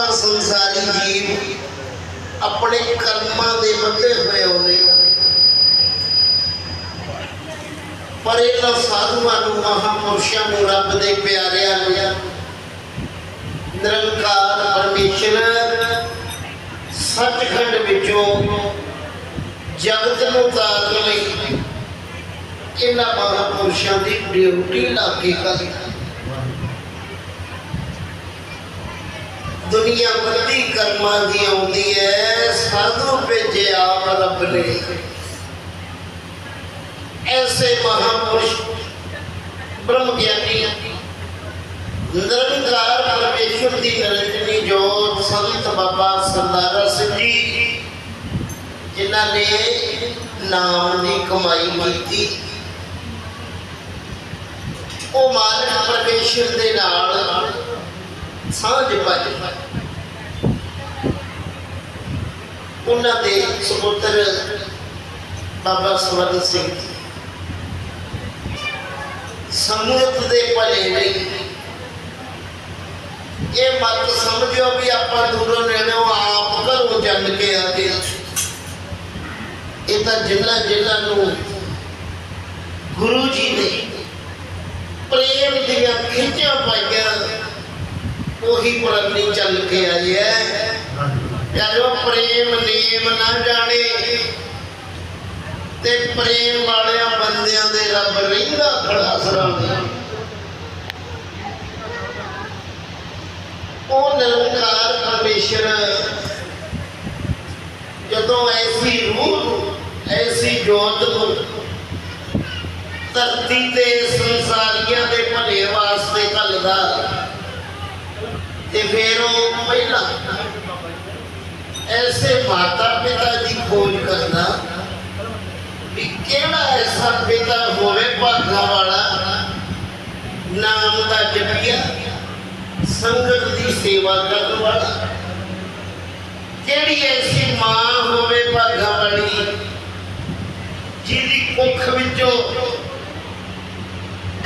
ਆਪਾਂ ਸੰਸਾਰੀ ਜੀਵ ਆਪਣੇ ਕਰਮਾਂ ਦੇ ਬੰਦੇ ਹੋਏ ਹੋਣੇ। ਪਰ ਇਹਨਾਂ ਸਾਧੂਆਂ ਨੂੰ ਮਹਾਪੁਰਸ਼ਾਂ ਨੂੰ ਰੱਬ ਦੇ ਪਿਆਰਿਆਂ ਨੂੰ ਨਿਰੰਕਾਰ ਪਰਮੇਸ਼ਰ ਸੱਚਖੰਡ ਵਿੱਚੋਂ ਜਗਤ ਨੂੰ ਤਾਰਨ ਲਈ ਇਹਨਾਂ ਮਹਾਪੁਰਸ਼ਾਂ ਦੀ ਡਿਊਟੀ ਲਾ ਕੇ ਕਰ ਦੁਨੀਆ ਬੱਤੀ ਕਰਮਾਂ ਦੀ ਆਉਂਦੀ ਹੈ ਸਾਧੂ ਭੇਜੇ ਆਪ ਰੱਬ ਨੇ। ਐਸੇ ਮਹਾਪੁਰਸ਼ ਬ੍ਰਹਮ ਗਿਆਨੀ ਨਿਰੰਕਾਰ ਪਰਮੇਸ਼ਵਰ ਦੀ ਨਿਰੰਜਨੀ ਜੋਤ ਸੰਤ ਬਾਬਾ ਸਰਦਾਰਾ ਸਿੰਘ ਜੀ, ਜਿਨ੍ਹਾਂ ਨੇ ਨਾਮ ਦੀ ਕਮਾਈ ਕੀਤੀ। ਉਹ ਮਾਲਕ ਪਰਮੇਸ਼ਵਰ ਦੇ ਨਾਲ ਸਾਂਝ ਪਾਈ ਉਹਨਾਂ ਦੇ ਸੁਪੁੱਤਰ ਬਾਬਾ ਸਵਰਨ ਸਿੰਘ ਸਮੂਹਤ ਦੇ ਭਲੇ ਲਈ ਇਹ ਮਤ ਸਮਝੋ ਵੀ ਆਪਾਂ ਦੂਰੋਂ ਨੇੜੋਂ ਆਪ ਘਰੋਂ ਜੰਮ ਕੇ ਆ ਗਏ ਇਹ ਤਾਂ ਜਿਨ੍ਹਾਂ ਜਿਨ੍ਹਾਂ ਨੂੰ ਗੁਰੂ ਜੀ ਨੇ ਪ੍ਰੇਮ ਦੀਆਂ ਖਿੱਚਾਂ ਪਾਈਆਂ ਉਹੀ ਪ੍ਰਣੀ ਚੱਲ ਕੇ ਆਏ ਹੈ। ਜਦੋਂ ਪ੍ਰੇਮ ਨੇਮ ਨਾ ਜਾਣੇ। ਤੇ ਪ੍ਰੇਮ ਵਾਲਿਆਂ ਬੰਦਿਆਂ ਦੇ ਰੱਬ ਰਹਿੰਦਾ ਖੜਾ ਸਰਾਣੇ ਉਹ ਨਿਰੰਕਾਰ ਪਰਮੇਸ਼ਰ ਜਦੋਂ ਐਸੀ ਰੂਹ ਐਸੀ ਜੋਤ ਧਰਤੀ ਤੇ ਸੰਸਾਰੀਆਂ ਦੇ ਭਲੇ ਵਾਸਤੇ ਘੱਲਦਾ ਤੇ ਫਿਰ ਉਹ ਪਹਿਲਾਂ ਐਸੇ ਮਾਤਾ ਪਿਤਾ ਦੀ ਖੋਜ ਕਰਦਾ ਵੀ ਕਿਹੜਾ ਐਸਾ ਪਿਤਾ ਹੋਵੇ ਭਾਗਾ ਵਾਲਾ ਨਾਮ ਦਾ ਜਪੀਆ ਸੰਗਤ ਦੀ ਸੇਵਾ ਕਰਨ ਵਾਲਾ ਕਿਹੜੀ ਐਸੀ ਮਾਂ ਹੋਵੇ ਭਾਗਾ ਵਾਲੀ ਜਿਹਦੀ ਕੁੱਖ ਵਿੱਚੋਂ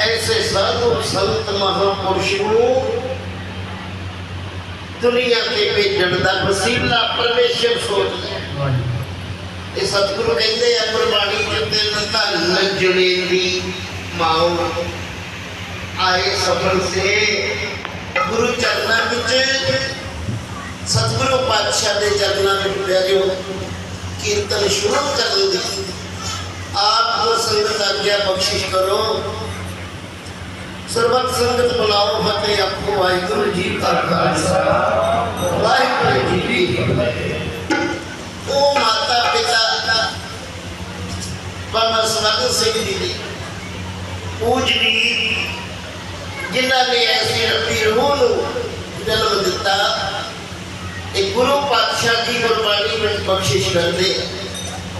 ਐਸੇ ਸਾਧੂ ਸੰਤ ਮਹਾਪੁਰਸ਼ ਨੂੰ ਦੁਨੀਆ ਤੇ ਭੇਜਣ ਦਾ ਵਸੀਲਾ ਪਰਮੇਸ਼ਰ ਸੋਚਦਾ ਹੈ। ਇਹ ਸਤਿਗੁਰੂ ਕਹਿੰਦੇ ਆ ਗੁਰਬਾਣੀ ਦੇ ਦਿਨ ਧੰਨ ਜੁੜੇ ਦੀ ਮਾਉ ਆਏ ਸਫਲ ਸੇ ਗੁਰੂ ਚਰਨਾਂ ਵਿੱਚ ਸਤਿਗੁਰੂ ਪਾਤਸ਼ਾਹ ਦੇ ਚਰਨਾਂ ਵਿੱਚ ਪਿਆ ਜੋ ਕੀਰਤਨ ਸ਼ੁਰੂ ਕਰਨ ਦੀ ਆਪ ਨੂੰ ਸੰਗਤ ਆਗਿਆ ਬਖਸ਼ਿਸ਼ ਕਰੋ ਸਰਬਤ ਸੰਗਤ ਬੁਲਾਓ, ਫਤਿਹ ਆਪੋ ਵਾਹਿਗੁਰੂ ਜੀ ਕਾ ਖਾਲਸਾ। ਵਾਹਿਗੁਰੂ ਜੀ ਕੀ ਫਤਿਹ। ਉਹ ਮਾਤਾ ਪਿਤਾ ਬਾਬਾ ਸਵਰਨ ਸਿੰਘ ਜੀ ਦੀ ਪੂਜਨੀ, ਜਿਨ੍ਹਾਂ ਨੇ ਐਸੀ ਰੱਬੀ ਰੂਹ ਨੂੰ ਜਨਮ ਦਿੱਤਾ, ਇਹ ਗੁਰੂ ਪਾਤਸ਼ਾਹ ਦੀ ਗੁਰਬਾਣੀ ਵਿੱਚ ਬਖਸ਼ਿਸ਼ ਕਰਦੇ।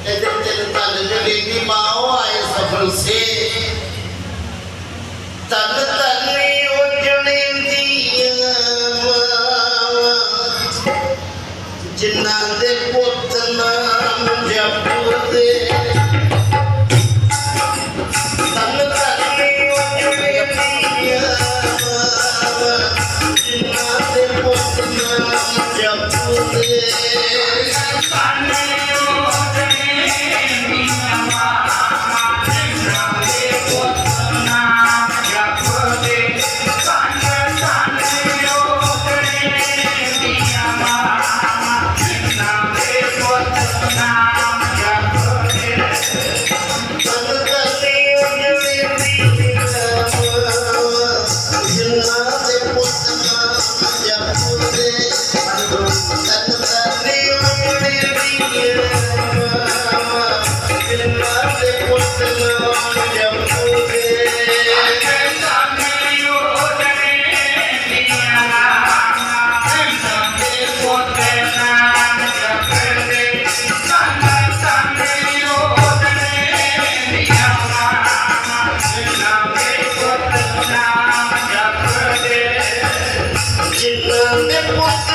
ਇਹਦੇ ਤੇ ਧੰਨ ਜਲੇ ਦੀ ਮਾਂ ਆਏ ਸਫਲ ਸੇ। Thank you. Não me... possível.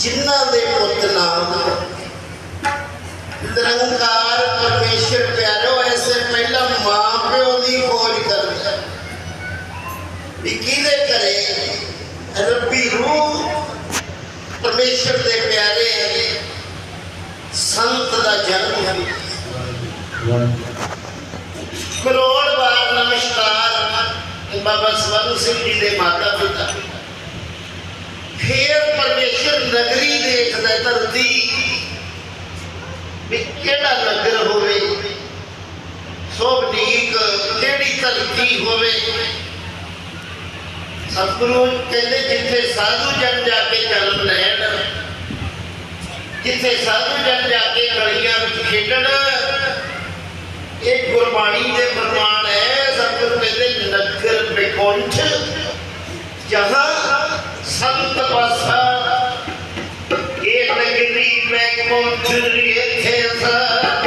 ਜਿਨ੍ਹਾਂ ਦੇ ਪੁੱਤ ਨਾਮ ਨਿਰੰਕਾਰ ਪਰਮੇਸ਼ਰ ਪਿਆਰੋ, ਐਸੇ ਪਹਿਲਾਂ ਮਾਂ ਪਿਓ ਦੀ ਖੋਜ ਕਰਦਾ ਵੀ ਕਿਹਦੇ ਘਰੇ ਰੱਬੀ ਰੂਹ ਪਰਮੇਸ਼ਰ ਦੇ ਪਿਆਰੇ ਸੰਤ ਦਾ ਜਨਮ ਹੈ? ਕਰੋੜ ਵਾਰ ਨਮਸਕਾਰ ਬਾਬਾ ਸਵਰਨ ਸਿੰਘ ਜੀ ਦੇ ਮਾਤਾ ਪਿਤਾ ਫੇਰ ਪਰਮੇਸ਼ਰ ਨਗਰੀ ਦੇਖਦਾ ਧਰਤੀ ਵੀ ਕਿਹੜਾ ਨਗਰ ਹੋਵੇ? ਸੋਭਨੀਕ ਕਿਹੜੀ ਧਰਤੀ ਹੋਵੇ? ਸਤਿਗੁਰੂ ਕਹਿੰਦੇ ਜਿੱਥੇ ਸਾਧੂ ਜਨ ਜਾ ਕੇ ਜਨਮ ਲੈਣ, ਜਿੱਥੇ ਸਾਧੂ ਜਨ ਜਾ ਕੇ ਗਲੀਆਂ ਵਿੱਚ ਖੇਡਣ, ਇਹ ਗੁਰਬਾਣੀ ਦੇ ਪ੍ਰਮਾਣ ਹੈ। ਸਤਿਗੁਰੂ ਕਹਿੰਦੇ ਨਗਰ ਬਿਕੁੰਠ ਜਹਾਂ ਵਸਾ ਇਹ